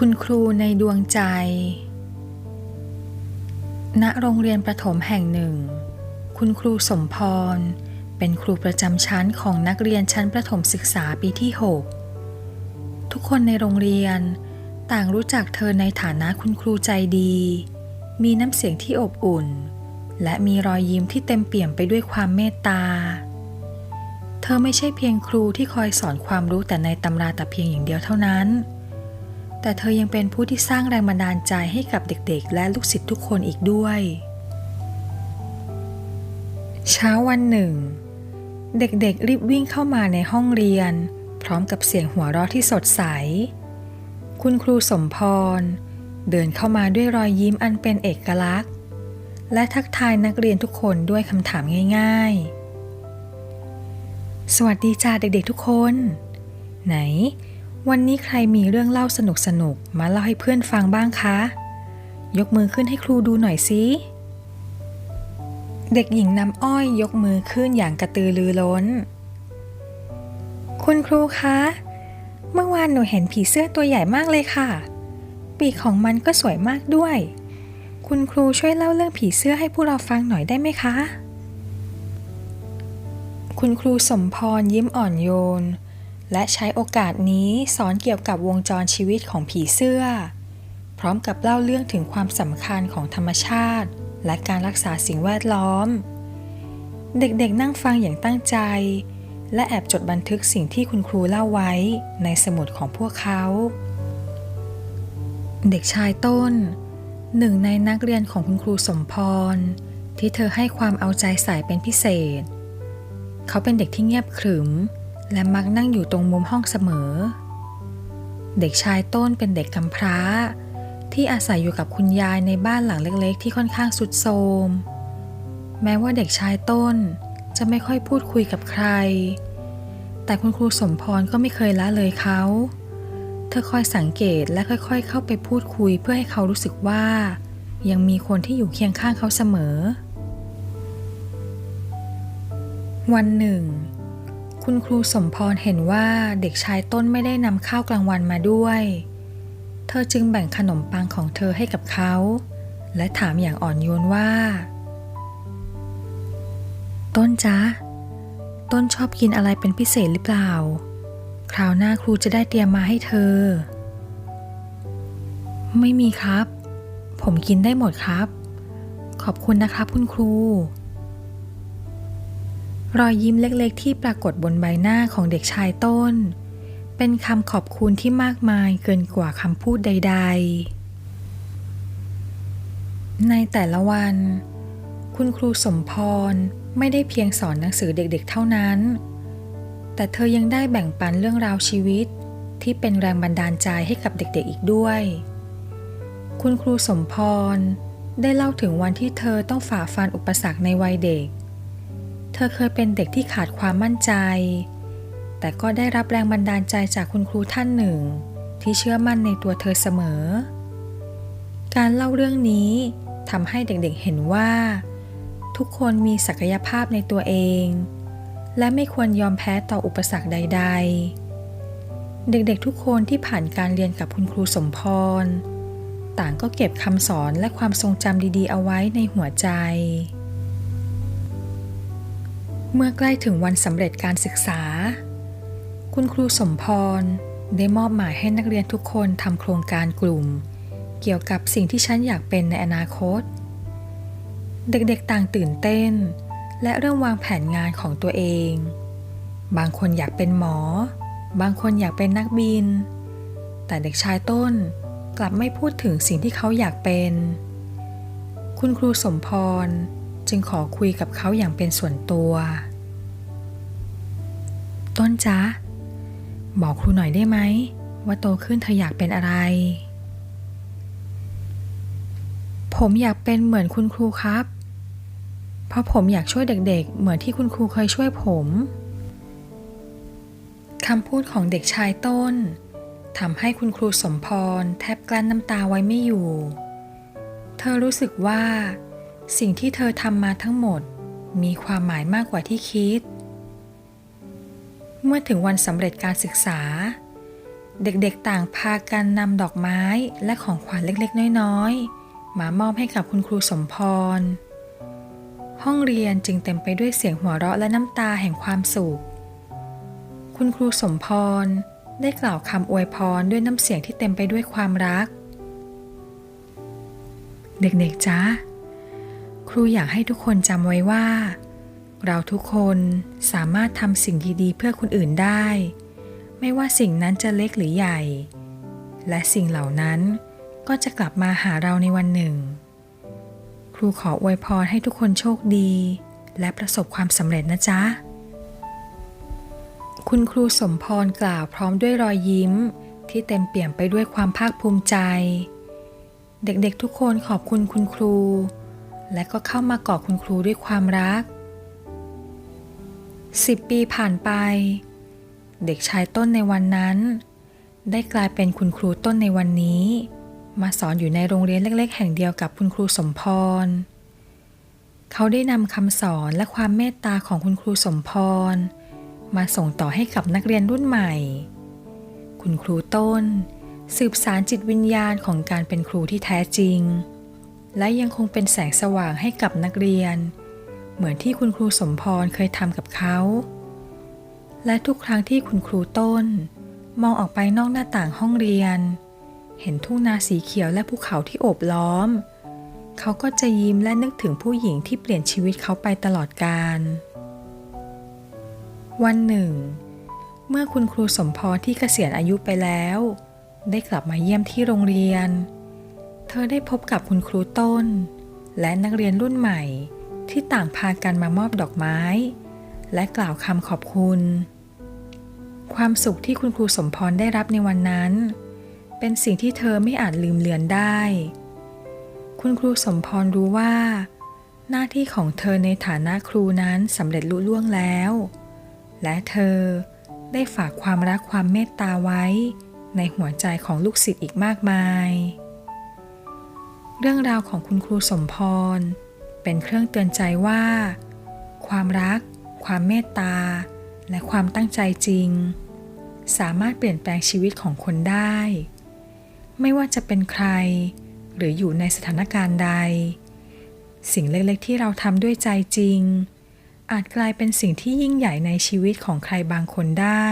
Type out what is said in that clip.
คุณครูในดวงใจ ณ โรงเรียนประถมแห่งหนึ่ง คุณครูสมพร เป็นครูประจำชั้นของนักเรียนชั้นประถมศึกษาปีที่ 6 ทุกคนในโรงเรียนต่างรู้จักเธอในฐานะคุณครูใจดี มีน้ำเสียงที่อบอุ่น และมีรอยยิ้มที่เต็มเปี่ยมไปด้วยความเมตตา เธอไม่ใช่เพียงครูที่คอยสอนความรู้แต่ในตำราแต่เพียงอย่างเดียวเท่านั้น แต่เธอยังเป็นผู้ที่สร้างแรงบันดาลใจให้กับเด็กๆ และลูกศิษย์ทุกคนอีกด้วย เช้าวันหนึ่ง เด็กๆ รีบวิ่งเข้ามาในห้องเรียน พร้อมกับเสียงหัวเราะที่สดใส คุณครูสมพร เดินเข้ามาด้วยรอยยิ้มอันเป็นเอกลักษณ์ และทักทายนักเรียนทุกคนด้วยคำถามง่าย ๆ สวัสดีจ้าเด็กๆทุกคน ไหน วันนี้ใครมีเรื่องเล่าสนุกๆมาเล่าให้เพื่อนฟังบ้างคะ ยกมือขึ้นให้ครูดูหน่อยสิ เด็กหญิงน้ำอ้อยยกมือขึ้นอย่างกระตือรือร้น คุณครูคะ เมื่อวานหนูเห็นผีเสื้อตัวใหญ่มากเลยค่ะ ปีกของมันก็สวยมากด้วย คุณครูช่วยเล่าเรื่องผีเสื้อให้พวกเราฟังหน่อยได้ไหมคะ คุณครูสมพรยิ้มอ่อนโยน และใช้โอกาสนี้สอนเกี่ยวกับวงจรชีวิตของผีเสื้อ พร้อมกับเล่าเรื่องถึงความสำคัญของธรรมชาติ และการรักษาสิ่งแวดล้อม เด็กๆนั่งฟังอย่างตั้งใจ และแอบจดบันทึกสิ่งที่คุณครูเล่าไว้ในสมุดของพวกเขา เด็กชายต้น หนึ่งในนักเรียนของคุณครูสมพร ที่เธอให้ความเอาใจใส่เป็นพิเศษ เขาเป็นเด็กที่เงียบขรึม และมักนั่งอยู่ตรงมุมห้องเสมอ เด็กชายต้นเป็นเด็กกำพร้า ที่อาศัยอยู่กับคุณยายในบ้านหลังเล็กๆ ที่ค่อนข้างสุดโทมแม้ว่าเด็กชายต้นจะไม่ค่อยพูดคุยกับใคร แต่คุณครูสมพรก็ไม่เคยละเลยเขา เธอคอยสังเกตและค่อยๆ เข้าไปพูดคุยเพื่อให้เขารู้สึกว่า ยังมีคนที่อยู่เคียงข้างเขาเสมอ วันหนึ่ง คุณครูสมพรเห็นว่าเด็กชายต้นไม่ได้นำข้าวกลางวันมาด้วย เธอจึงแบ่งขนมปังของเธอให้กับเขา และถามอย่างอ่อนโยนว่า ต้นจ๊ะ ต้นชอบกินอะไรเป็นพิเศษหรือเปล่า คราวหน้าครูจะได้เตรียมมาให้เธอ ไม่มีครับ ผมกินได้หมดครับ ขอบคุณนะครับคุณครู รอยยิ้มเล็กๆ ที่ปรากฏบนใบหน้าของเด็กชายต้น เป็นคำขอบคุณที่มากมายเกินกว่าคำพูดใด ๆ ในแต่ละวัน คุณครูสมพรไม่ได้เพียงสอนหนังสือเด็กๆ เท่านั้น แต่เธอยังได้แบ่งปันเรื่องราวชีวิตที่เป็นแรงบันดาลใจให้กับเด็กๆ อีกด้วย คุณครูสมพรได้เล่าถึงวันที่เธอต้องฝ่าฟันอุปสรรคในวัยเด็ก เธอเคยเป็นเด็กที่ขาดความมั่นใจ แต่ก็ได้รับแรงบันดาลใจจากคุณครูท่านหนึ่ง ที่เชื่อมั่นในตัวเธอเสมอ การเล่าเรื่องนี้ทำให้เด็กๆเห็นว่า ทุกคนมีศักยภาพในตัวเอง และไม่ควรยอมแพ้ต่ออุปสรรคใด ๆ เด็กๆทุกคนที่ผ่านการเรียนกับคุณครูสมพร ต่างก็เก็บคำสอนและความทรงจำดีๆ เอาไว้ในหัวใจ เมื่อใกล้ถึงวันสำเร็จการศึกษา คุณครูสมพร ได้มอบหมายให้นักเรียนทุกคนทำโครงการกลุ่ม เกี่ยวกับสิ่งที่ฉันอยากเป็นในอนาคต เด็กๆต่างตื่นเต้น และเริ่มวางแผนงานของตัวเอง บางคนอยากเป็นหมอ บางคนอยากเป็นนักบิน แต่เด็กชายต้นกลับไม่พูดถึงสิ่งที่เขาอยากเป็น คุณครูสมพรจึงขอคุยกับเขาอย่างเป็นส่วนตัว ต้นจ๊ะ บอกครูหน่อยได้ไหม ว่าโตขึ้นเธออยากเป็นอะไร ผมอยากเป็นเหมือนคุณครูครับ เพราะผมอยากช่วยเด็กๆ เหมือนที่คุณครูเคยช่วยผมคำพูดของเด็กชายต้นทำให้คุณครูสมพรแทบกลั้นน้ำตาไว้ไม่อยู่ เธอรู้สึกว่า สิ่งที่เธอทำมาทั้งหมด มีความหมายมากกว่าที่คิด เมื่อถึงวันสำเร็จการศึกษา เด็กๆต่างพากันนำดอกไม้และของขวัญเล็กๆ น้อยๆ มามอบให้กับคุณครูสมพร ห้องเรียนจึงเต็มไปด้วยเสียงหัวเราะและน้ำตาแห่งความสุข คุณครูสมพรได้กล่าวคำอวยพรด้วยน้ำเสียงที่เต็มไปด้วยความรัก เด็กๆจ๊ะครูอยากให้ทุกคนจำไว้ว่า เราทุกคนสามารถทำสิ่งดีๆเพื่อคนอื่นได้ ไม่ว่าสิ่งนั้นจะเล็กหรือใหญ่ และสิ่งเหล่านั้นก็จะกลับมาหาเราในวันหนึ่ง ครูขออวยพรให้ทุกคนโชคดี และประสบความสำเร็จนะจ๊ะ คุณครูสมพรกล่าวพร้อมด้วยรอยยิ้ม ที่เต็มเปี่ยมไปด้วยความภาคภูมิใจ เด็กๆทุกคนขอบคุณคุณครู และก็เข้ามากอดคุณครูด้วยความรัก สิบปีผ่านไป เด็กชายต้นในวันนั้น ได้กลายเป็นคุณครูต้นในวันนี้ มาสอนอยู่ในโรงเรียนเล็ก ๆ แห่งเดียวกับคุณครูสมพร เขาได้นำคำสอนและความเมตตาของคุณครูสมพร มาส่งต่อให้กับนักเรียนรุ่นใหม่ คุณครูต้น สืบสารจิตวิญญาณของการเป็นครูที่แท้จริง และยังคงเป็นแสงสว่างให้กับนักเรียน เหมือนที่คุณครูสมพรเคยทำกับเขา และทุกครั้งที่คุณครูต้น มองออกไปนอกหน้าต่างห้องเรียน เห็นทุ่งนาสีเขียวและภูเขาที่โอบล้อม เขาก็จะยิ้มและนึกถึงผู้หญิงที่เปลี่ยนชีวิตเขาไปตลอดกาลวันหนึ่ง เมื่อคุณครูสมพรที่เกษียณอายุไปแล้ว ได้กลับมาเยี่ยมที่โรงเรียน เธอได้พบกับคุณครูต้น และนักเรียนรุ่นใหม่ ที่ต่างพากันมามอบดอกไม้ และกล่าวคำขอบคุณ ความสุขที่คุณครูสมพรได้รับในวันนั้น เป็นสิ่งที่เธอไม่อาจลืมเลือนได้ คุณครูสมพรรู้ว่า หน้าที่ของเธอในฐานะครูนั้นสำเร็จลุล่วงแล้ว และเธอได้ฝากความรักความเมตตาไว้ในหัวใจของลูกศิษย์อีกมากมาย เรื่องราวของคุณครูสมพร เป็นเครื่องเตือนใจว่า ความรัก ความเมตตา และความตั้งใจจริง สามารถเปลี่ยนแปลงชีวิตของคนได้ ไม่ว่าจะเป็นใคร หรืออยู่ในสถานการณ์ใด สิ่งเล็กๆที่เราทำด้วยใจจริง อาจกลายเป็นสิ่งที่ยิ่งใหญ่ในชีวิตของใครบางคนได้